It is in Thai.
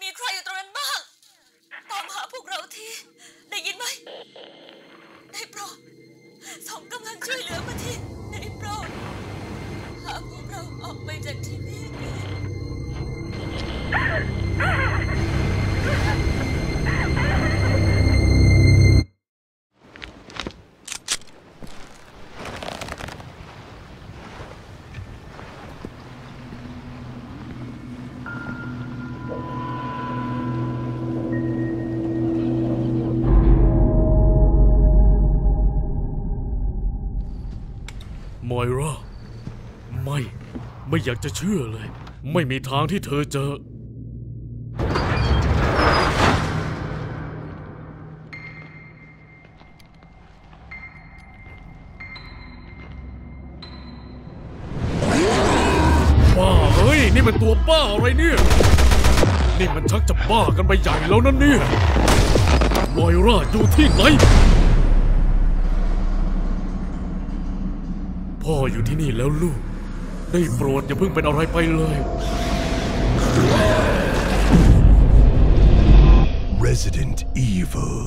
มีใครอยู่ตรงนั้นบ้าง ตามหาพวกเราที ได้ยินไหม ได้โปรดส่งกำลังช่วยเหลือมาที ได้โปรด หาพวกเราออกไปจากที่นี่ มอยราไม่ ไม่อยากจะเชื่อเลย ไม่มีทางที่เธอจะบ้าเฮ้ย นี่มันตัวบ้าอะไรเนี่ย นี่มันชักจะบ้ากันไปใหญ่แล้วนะเนี่ยมอยราอยู่ที่ไหน พ่ออยู่ที่นี่แล้วลูก ได้โปรดอย่าเพิ่งเป็นอะไรไปเลย Resident Evil